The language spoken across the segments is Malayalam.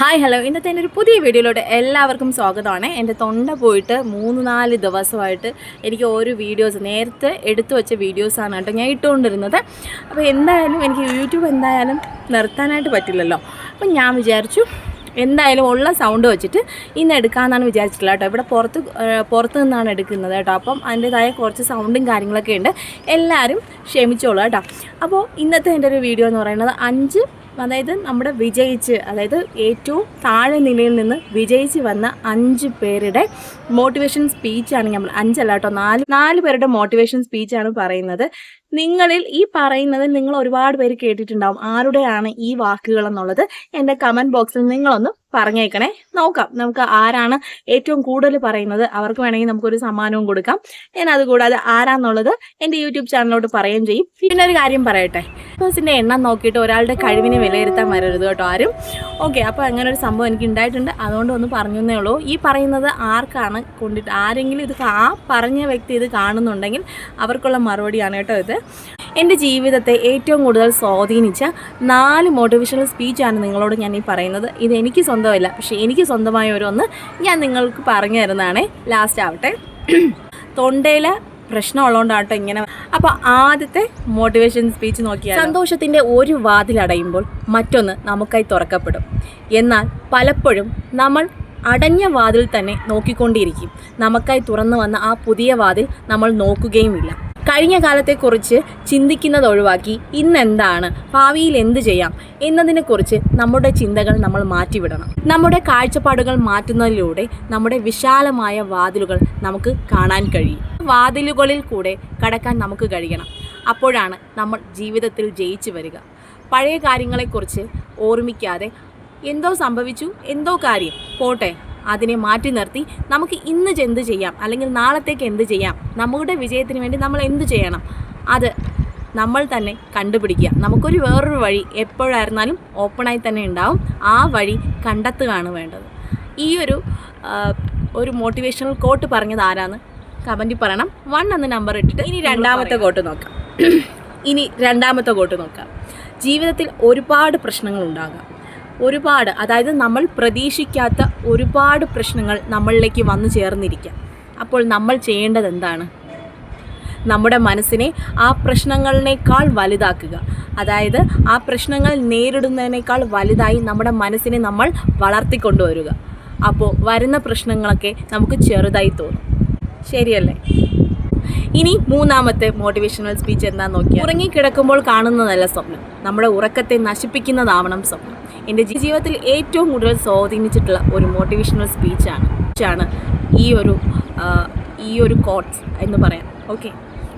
ഹായ് ഹലോ ഇന്നത്തെ എന്റെ ഒരു പുതിയ വീഡിയോയിലോട്ട് എല്ലാവർക്കും സ്വാഗതമാണ്. എന്റെ തൊണ്ട പോയിട്ട് മൂന്ന് നാല് ദിവസമായിട്ട് എനിക്ക് ഓരോ വീഡിയോസ് നേരത്തെ എടുത്തു വെച്ച വീഡിയോസാണ് കേട്ടോ ഞാൻ ഇട്ടുകൊണ്ടിരുന്നത്. അപ്പോൾ എന്തായാലും എനിക്ക് യൂട്യൂബ് എന്തായാലും നിർത്താനായിട്ട് പറ്റില്ലല്ലോ. അപ്പം ഞാൻ വിചാരിച്ചു എന്തായാലും ഉള്ള സൗണ്ട് വെച്ചിട്ട് ഇന്ന് എടുക്കാമെന്നാണ് വിചാരിച്ചിട്ടില്ല കേട്ടോ. ഇവിടെ പുറത്ത് പുറത്ത് നിന്നാണ് എടുക്കുന്നത് കേട്ടോ. അപ്പം അതിന്റെതായ കുറച്ച് സൗണ്ടും കാര്യങ്ങളൊക്കെ ഉണ്ട്. എല്ലാവരും ക്ഷമിച്ചോളൂ കേട്ടോ. അപ്പോൾ ഇന്നത്തെ എന്റെ ഒരു വീഡിയോ എന്ന് പറയുന്നത് അഞ്ച് അതായത് നമ്മുടെ വിജയിച്ച് അതായത് ഏറ്റവും താഴെ നിലയിൽ നിന്ന് വിജയിച്ച് വന്ന അഞ്ച് പേരുടെ മോട്ടിവേഷൻ സ്പീച്ചാണ് നമ്മൾ അഞ്ചല്ല കേട്ടോ നാല് നാല് പേരുടെ മോട്ടിവേഷൻ സ്പീച്ചാണ് പറയുന്നത്. നിങ്ങളിൽ ഈ പറയുന്നത് നിങ്ങൾ ഒരുപാട് പേര് കേട്ടിട്ടുണ്ടാവും. ആരുടെയാണ് ഈ വാക്കുകൾ എന്നുള്ളത് എന്റെ കമന്റ് ബോക്സിൽ നിങ്ങളൊന്ന് പറഞ്ഞേക്കണേ. നോക്കാം. നമുക്ക് ആരാണ് ഏറ്റവും കൂടുതൽ പറയുന്നത്? അവർക്ക് വേണമെങ്കിൽ നമുക്കൊരു സമ്മാനവും കൊടുക്കാം. ഞാൻ അതുകൂടാതെ ആരാന്നുള്ളത് എന്റെ യൂട്യൂബ് ചാനലിലോട്ട് പറയുകയും ചെയ്യും. പിന്നെ ഒരു കാര്യം പറയട്ടെ. ബസ്സിന്റെ എണ്ണം നോക്കിയിട്ട് ഒരാളുടെ കഴിവിനെ വിലയിരുത്താൻ വരരുത് കേട്ടോ ആരും. ഓക്കെ അപ്പോൾ അങ്ങനെ ഒരു സംഭവം എനിക്ക് ഉണ്ടായിട്ടുണ്ട്. അതുകൊണ്ട് ഒന്ന് പറഞ്ഞേ ഉള്ളൂ. ഈ പറയുന്നത് ആർക്കാണ് കൊണ്ടിട്ട് ആരെങ്കിലും ഇത് ആ പറഞ്ഞ വ്യക്തി ഇത് കാണുന്നുണ്ടെങ്കിൽ അവർക്കുള്ള മറുപടിയാണ് കേട്ടോ ഇത്. എന്റെ ജീവിതത്തെ ഏറ്റവും കൂടുതൽ സ്വാധീനിച്ച നാല് മോട്ടിവേഷണൽ സ്പീച്ചാണ് നിങ്ങളോട് ഞാൻ ഈ പറയുന്നത്. ഇത് എനിക്ക് സ്വന്തമല്ല പക്ഷേ എനിക്ക് സ്വന്തമായ ഓരോന്ന് ഞാൻ നിങ്ങൾക്ക് പറഞ്ഞു തരുന്നതാണേ. ലാസ്റ്റ് ആവട്ടെ. തൊണ്ടയിൽ പ്രശ്നമുള്ളതുകൊണ്ടാട്ടോ ഇങ്ങനെ. അപ്പോൾ ആദ്യത്തെ മോട്ടിവേഷൻ സ്പീച്ച് നോക്കിയാൽ സന്തോഷത്തിന്റെ ഒരു വാതിലടയുമ്പോൾ മറ്റൊന്ന് നമുക്കായി തുറക്കപ്പെടും. എന്നാൽ പലപ്പോഴും നമ്മൾ അടഞ്ഞ വാതിൽ തന്നെ നോക്കിക്കൊണ്ടിരിക്കും. നമുക്കായി തുറന്നു വന്ന ആ പുതിയ വാതിൽ നമ്മൾ നോക്കുകയുമില്ല. കഴിഞ്ഞ കാലത്തെക്കുറിച്ച് ചിന്തിക്കുന്നത് ഒഴിവാക്കി ഇന്നെന്താണ്? ഭാവിയിൽ എന്ത് ചെയ്യാം? എന്നതിനെക്കുറിച്ച് നമ്മുടെ ചിന്തകൾ നമ്മൾ മാറ്റിവിടണം. നമ്മുടെ കാഴ്ചപ്പാടുകൾ മാറ്റുന്നതിലൂടെ നമ്മുടെ വിശാലമായ വാതിലുകൾ നമുക്ക് കാണാൻ കഴിയും. വാതിലുകളിൽ കൂടെ കടക്കാൻ നമുക്ക് കഴിയണം. അപ്പോഴാണ് നമ്മൾ ജീവിതത്തിൽ ജയിച്ചു വരിക. പഴയ കാര്യങ്ങളെക്കുറിച്ച് ഓർമ്മിക്കാതെ എന്തോ സംഭവിച്ചു എന്തോ കാര്യം. പോട്ടെ. അതിനെ മാറ്റി നിർത്തി നമുക്ക് ഇന്ന് എന്ത് ചെയ്യാം? അല്ലെങ്കിൽ നാളത്തേക്ക് എന്ത് ചെയ്യാം? നമ്മുടെ വിജയത്തിന് വേണ്ടി നമ്മൾ എന്ത് ചെയ്യണം? അത് നമ്മൾ തന്നെ കണ്ടുപിടിക്കുക. നമുക്കൊരു വേറൊരു വഴി എപ്പോഴായിരുന്നാലും ഓപ്പണായി തന്നെ ഉണ്ടാവും. ആ വഴി കണ്ടെത്തുകയാണ് വേണ്ടത്. ഈ ഒരു ഒരു മോട്ടിവേഷണൽ കോട്ട് പറഞ്ഞത് ആരാന്ന് കമന്റിൽ പറയണം. വൺ എന്ന നമ്പർ ഇട്ടിട്ട് ഇനി രണ്ടാമത്തെ കോട്ട് നോക്കാം. ഇനി രണ്ടാമത്തെ കോട്ട് നോക്കാം. ജീവിതത്തിൽ ഒരുപാട് പ്രശ്നങ്ങൾ ഉണ്ടാകാം. ഒരുപാട് അതായത് നമ്മൾ പ്രതീക്ഷിക്കാത്ത ഒരുപാട് പ്രശ്നങ്ങൾ നമ്മളിലേക്ക് വന്നു ചേർന്നിരിക്കാം. അപ്പോൾ നമ്മൾ ചെയ്യേണ്ടത് എന്താണ്? നമ്മുടെ മനസ്സിനെ ആ പ്രശ്നങ്ങളിനേക്കാൾ വലുതാക്കുക. അതായത് ആ പ്രശ്നങ്ങൾ നേരിടുന്നതിനേക്കാൾ വലുതായി നമ്മുടെ മനസ്സിനെ നമ്മൾ വളർത്തിക്കൊണ്ടുവരിക. അപ്പോൾ വരുന്ന പ്രശ്നങ്ങളൊക്കെ നമുക്ക് ചെറുതായി തോന്നും. ശരിയല്ലേ? ഇനി മൂന്നാമത്തെ മോട്ടിവേഷണൽ സ്പീച്ച് എന്താന്ന് നോക്കിയാൽ ഉറങ്ങിക്കിടക്കുമ്പോൾ കാണുന്നതല്ല സ്വപ്നം. നമ്മുടെ ഉറക്കത്തെ നശിപ്പിക്കുന്നതാവണം സ്വപ്നം. എന്റെ ജീവിതത്തിൽ ഏറ്റവും കൂടുതൽ സ്വാധീനിച്ചിട്ടുള്ള ഒരു മോട്ടിവേഷണൽ സ്പീച്ചാണ് ആണ്. ഈ ഒരു ഈ ഒരു കോട്ട്സ് എന്ന് പറയാം. ഓക്കെ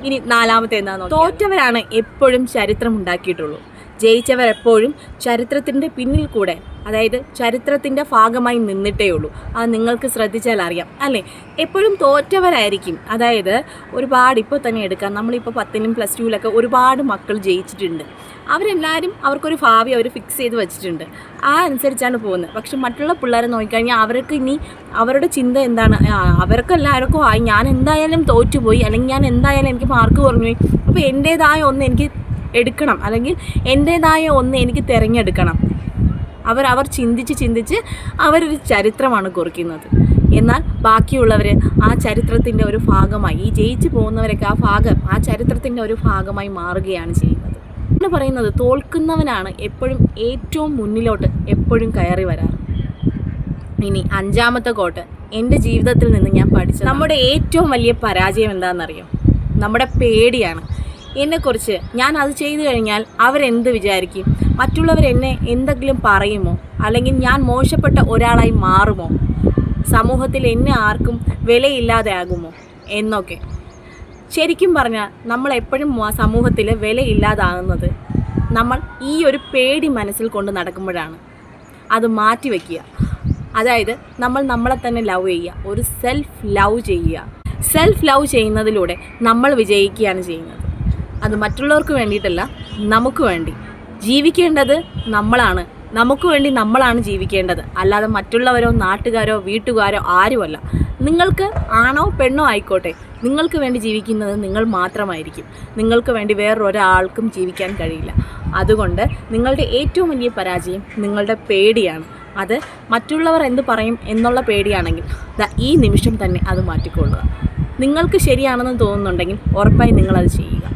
ഇനി നാലാമത്തെ എന്താണെന്ന് തോറ്റവരാണ് എപ്പോഴും ചരിത്രം ഉണ്ടാക്കിയിട്ടുള്ളൂ. ജയിച്ചവർ എപ്പോഴും ചരിത്രത്തിന്റെ പിന്നിൽ കൂടെ അതായത് ചരിത്രത്തിന്റെ ഭാഗമായി നിന്നിട്ടേ ഉള്ളൂ അത് നിങ്ങൾക്ക് ശ്രദ്ധിച്ചാൽ അറിയാം അല്ലേ? എപ്പോഴും തോറ്റവരായിരിക്കും. അതായത് ഒരുപാട് ഇപ്പോൾ തന്നെ എടുക്കാം. നമ്മളിപ്പോൾ പത്തിലും പ്ലസ് ടുവിലൊക്കെ ഒരുപാട് മക്കൾ ജയിച്ചിട്ടുണ്ട്. അവരെല്ലാവരും അവർക്കൊരു ഭാവി അവർ ഫിക്സ് ചെയ്ത് വെച്ചിട്ടുണ്ട്. ആ അനുസരിച്ചാണ് പോകുന്നത്. പക്ഷെ മറ്റുള്ള പിള്ളേരെ നോക്കിക്കഴിഞ്ഞാൽ അവർക്ക് ഇനി അവരുടെ ചിന്ത എന്താണ്? അവർക്ക് എല്ലാവർക്കും ആയി. ഞാൻ എന്തായാലും തോറ്റുപോയി. അല്ലെങ്കിൽ ഞാൻ എന്തായാലും എനിക്ക് മാർക്ക് കുറഞ്ഞു പോയി അപ്പോൾ എന്റേതായ ഒന്ന് എനിക്ക് എടുക്കണം. അല്ലെങ്കിൽ എന്റേതായ ഒന്ന് എനിക്ക് തിരഞ്ഞെടുക്കണം. അവർ അവർ ചിന്തിച്ച് ചിന്തിച്ച് അവരൊരു ചരിത്രമാണ് കുറിക്കുന്നത്. എന്നാൽ ബാക്കിയുള്ളവർ ആ ചരിത്രത്തിന്റെ ഒരു ഭാഗമായി ഈ ജയിച്ചു പോകുന്നവരൊക്കെ ആ ഭാഗം ആ ചരിത്രത്തിന്റെ ഒരു ഭാഗമായി മാറുകയാണ് ചെയ്യുന്നത്. എന്ന് പറയുന്നത് തോൽക്കുന്നവനാണ് എപ്പോഴും ഏറ്റവും മുന്നിലോട്ട് എപ്പോഴും കയറി വരാറ്. ഇനി അഞ്ചാമത്തെ കോട്ട്. എന്റെ ജീവിതത്തിൽ നിന്ന് ഞാൻ പഠിച്ചത് നമ്മുടെ ഏറ്റവും വലിയ പരാജയം എന്താണെന്നറിയോ? നമ്മുടെ പേടിയാണ്. എന്നെക്കുറിച്ച് ഞാൻ അത് ചെയ്തു കഴിഞ്ഞാൽ അവരെന്ത് വിചാരിക്കും? മറ്റുള്ളവർ എന്നെ എന്തെങ്കിലും പറയുമോ? അല്ലെങ്കിൽ ഞാൻ മോശപ്പെട്ട ഒരാളായി മാറുമോ? സമൂഹത്തിൽ എന്നെ ആർക്കും വിലയില്ലാതെ ആകുമോ എന്നൊക്കെ. ശരിക്കും പറഞ്ഞാൽ നമ്മൾ എപ്പോഴും സമൂഹത്തിൽ വിലയില്ലാതാകുന്നത് നമ്മൾ ഈ ഒരു പേടി മനസ്സിൽ കൊണ്ട് നടക്കുമ്പോഴാണ്. അത് മാറ്റിവെക്കുക അതായത് നമ്മൾ നമ്മളെ തന്നെ ലവ് ചെയ്യുക. ഒരു സെൽഫ് ലവ് ചെയ്യുക. സെൽഫ് ലവ് ചെയ്യുന്നതിലൂടെ നമ്മൾ വിജയിക്കുകയാണ് ചെയ്യുന്നത്. അത് മറ്റുള്ളവർക്ക് വേണ്ടിയിട്ടല്ല നമുക്ക് വേണ്ടി. ജീവിക്കേണ്ടത് നമ്മളാണ്. നമുക്ക് വേണ്ടി നമ്മളാണ് ജീവിക്കേണ്ടത്. അല്ലാതെ മറ്റുള്ളവരോ നാട്ടുകാരോ വീട്ടുകാരോ ആരുമല്ല. നിങ്ങൾക്ക് ആണോ പെണ്ണോ ആയിക്കോട്ടെ. നിങ്ങൾക്ക് വേണ്ടി ജീവിക്കുന്നത് നിങ്ങൾ മാത്രമായിരിക്കും. നിങ്ങൾക്ക് വേണ്ടി വേറൊരാൾക്കും ജീവിക്കാൻ കഴിയില്ല. അതുകൊണ്ട് നിങ്ങളുടെ ഏറ്റവും വലിയ പരാജയം നിങ്ങളുടെ പേടിയാണ്. അത് മറ്റുള്ളവർ എന്ത് പറയും എന്നുള്ള പേടിയാണെങ്കിൽ ഈ നിമിഷം തന്നെ അത് മാറ്റിക്കൊള്ളുക. നിങ്ങൾക്ക് ശരിയാണെന്ന് തോന്നുന്നുണ്ടെങ്കിൽ ഉറപ്പായി നിങ്ങളത് ചെയ്യുക.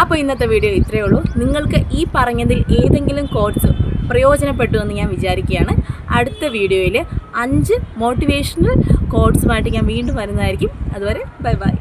അപ്പോൾ ഇന്നത്തെ വീഡിയോ ഇത്രയേ ഉള്ളൂ. നിങ്ങൾക്ക് ഈ പറഞ്ഞതിൽ ഏതെങ്കിലും കോഡ്സ് പ്രയോജനപ്പെട്ടു എന്ന് ഞാൻ വിചാരിക്കുകയാണ്. അടുത്ത വീഡിയോയിൽ അഞ്ച് മോട്ടിവേഷണൽ കോഡ്സുമായിട്ട് ഞാൻ വീണ്ടും വരുന്നതായിരിക്കും. അതുവരെ ബൈ ബൈ